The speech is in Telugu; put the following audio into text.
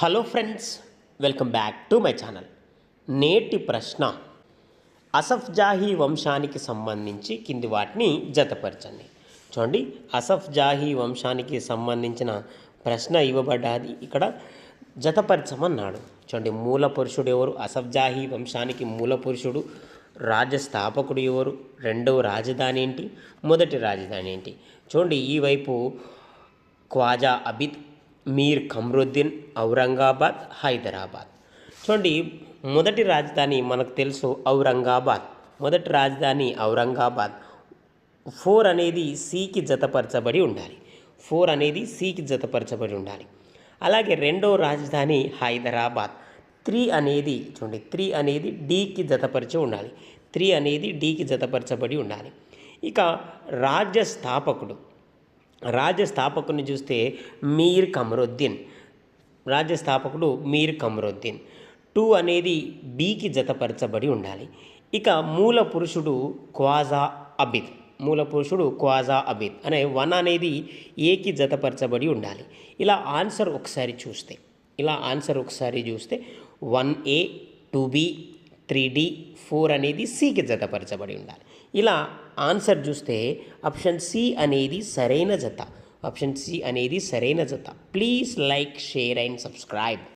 Hello friends welcome back to my channel నేటి ప్రశ్న. అసఫ్ జాహీ వంశానికి సంబంధించి కింది వాటిని జతపరచండి. చూడండి అసఫ్ జాహీ వంశానికి సంబంధించిన ప్రశ్న ఇవ్వబడ్డది. ఇక్కడ జతపరచమన్నాడు. చూడండి మూల పురుషుడు ఎవరు? అసఫ్ జాహీ వంశానికి మూల పురుషుడు రాజ్య స్థాపకుడు ఎవరు? రెండవ రాజధాని ఏంటి? మొదటి రాజధాని ఏంటి? చూడండి ఈ వైపు ఖ్వాజా అబిద్ మీర్ కమ్రుద్దీన్ ఔరంగాబాద్ హైదరాబాద్. చూడండి మొదటి రాజధాని మనకు తెలుసు ఔరంగాబాద్. మొదటి రాజధాని ఔరంగాబాద్. ఫోర్ అనేది సికి జతపరచబడి ఉండాలి. ఫోర్ అనేది సికి జతపరచబడి ఉండాలి. అలాగే రెండో రాజధాని హైదరాబాద్. త్రీ అనేది చూడండి త్రీ అనేది డీకి జతపరిచి ఉండాలి. త్రీ అనేది డీకి జతపరచబడి ఉండాలి. ఇక రాజ్య స్థాపకుడు. రాజ్య స్థాపకుని చూస్తే మీర్ కమరుద్దీన్. రాజ్య స్థాపకుడు మీర్ కమరుద్దీన్. టూ అనేది బీకి జతపరచబడి ఉండాలి. ఇక మూల పురుషుడు క్వాజా అబిద్. మూల పురుషుడు క్వాజా అబిద్ అనే వన్ అనేది ఏకి జతపరచబడి ఉండాలి. ఇలా ఆన్సర్ ఒకసారి చూస్తే ఇలా ఆన్సర్ ఒకసారి చూస్తే one A two B three D four అనేది సికి జతపరచబడి ఉండాలి. ఇలా ఆన్సర్ చూస్తే ఆప్షన్ సి అనేది సరైన జత. ఆప్షన్ సి అనేది సరైన జత. Please like share and subscribe.